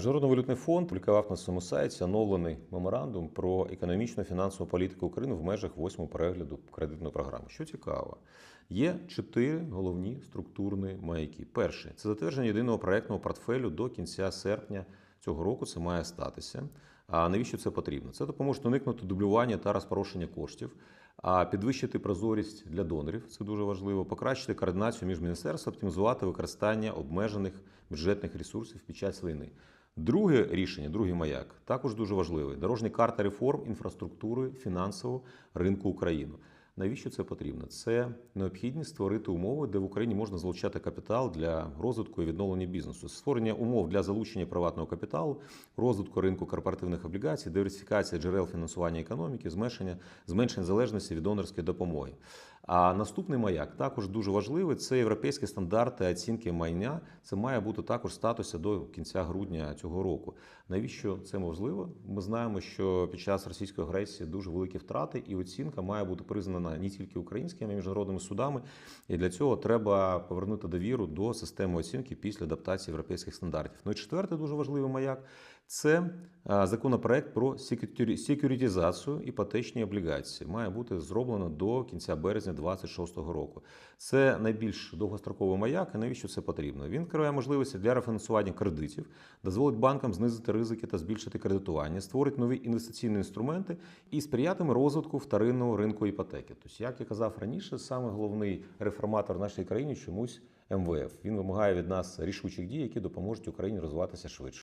Міжнародний валютний фонд публікував на своєму сайті оновлений меморандум про економічну фінансову політику України в межах восьмого перегляду кредитної програми. Що цікаво, є чотири головні структурні маяки. Перший це затвердження єдиного проектного портфелю до кінця серпня цього року. Це має статися. А навіщо це потрібно? Це допоможе уникнути дублювання та розпорошення коштів, а підвищити прозорість для донорів. Це дуже важливо. Покращити координацію між міністерством, оптимізувати використання обмежених бюджетних ресурсів під час війни. Друге рішення, другий маяк, також дуже важливий. Дорожня карта реформ інфраструктури фінансового ринку України. Навіщо це потрібно? Це необхідність створити умови, де в Україні можна залучати капітал для розвитку і відновлення бізнесу, створення умов для залучення приватного капіталу, розвитку ринку корпоративних облігацій, диверсифікація джерел фінансування економіки, зменшення, зменшення залежності від донорської допомоги. А наступний маяк також дуже важливий. Це європейські стандарти оцінки майна. Це має бути також в статусі до кінця грудня цього року. Навіщо це можливо? Ми знаємо, що під час російської агресії дуже великі втрати, і оцінка має бути признана не тільки українськими а міжнародними судами. І для цього треба повернути довіру до системи оцінки після адаптації європейських стандартів. Ну і четвертий дуже важливий маяк це законопроект про секюритизацію іпотечні облігації. Має бути зроблено до кінця березня 2026 року. Це найбільш довгостроковий маяк. І навіщо це потрібно? Він відкриває можливості для рефінансування кредитів, дозволить банкам знизити ризики та збільшити кредитування, створить нові інвестиційні інструменти і сприятиме розвитку вторинного ринку іпотеки. Тобто, як я казав раніше, саме головний реформатор в нашій країні чомусь МВФ. Він вимагає від нас рішучих дій, які допоможуть Україні розвиватися швидше.